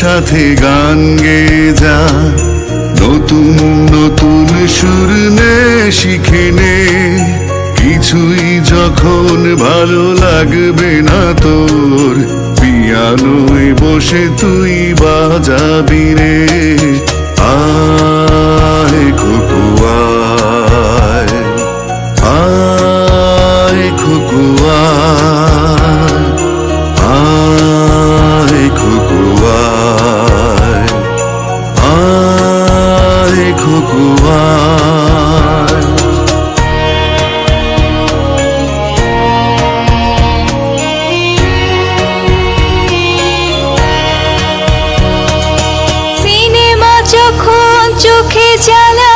সাথে গান গে যা। নতুন নতুন সুর নে, শিখে নে। কিছুই যখন ভালো লাগবে না তোর, পিয়ানোয় বসে তুই বাজাবি রে। আয়। চোখে জ্বালা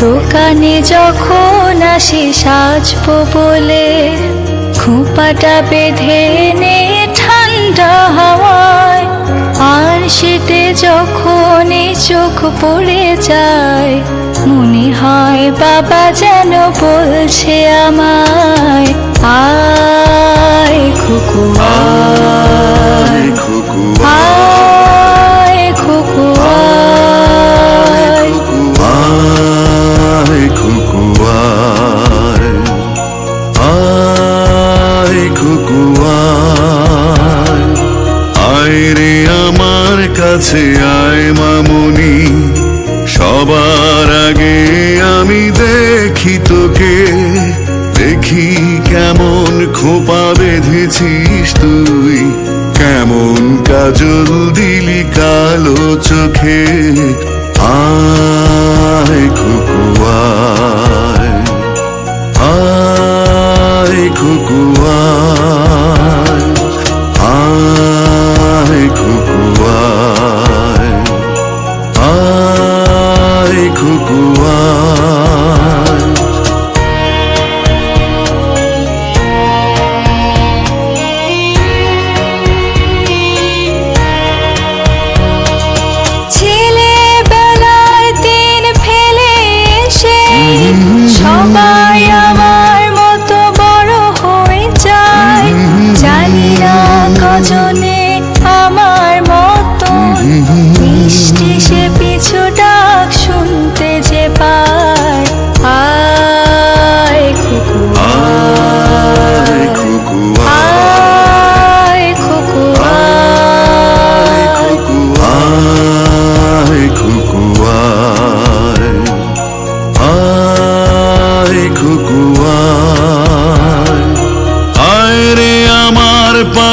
দোকানে যখন আসি সাজবো বলে খোঁপাটা বেঁধে নে ঠান্ডা হাওয়ায়। আর শীতে যখন এই চোখ পড়ে যায়। মনে হয় বাবা যেন বলছে আমায় আয়। সবার আগে আমি দেখি তোকে। দেখি কেমন খোপা বেঁধেছিস তুই। কেমন কাজল দিলি কালো চোখে। আয় খুকু আয় আয়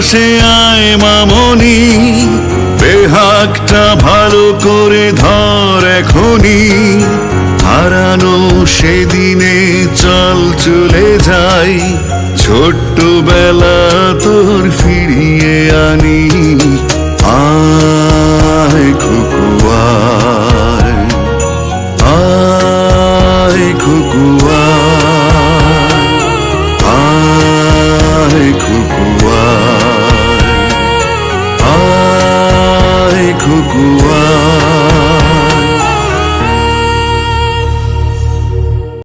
পাশে আয় মামনি বেহাকটা ভালো করে ধর এখনি হারানো সেদিনে চল চলে যাই ছোট্ট বেলা তোর ফিরিয়ে আনি। 不顾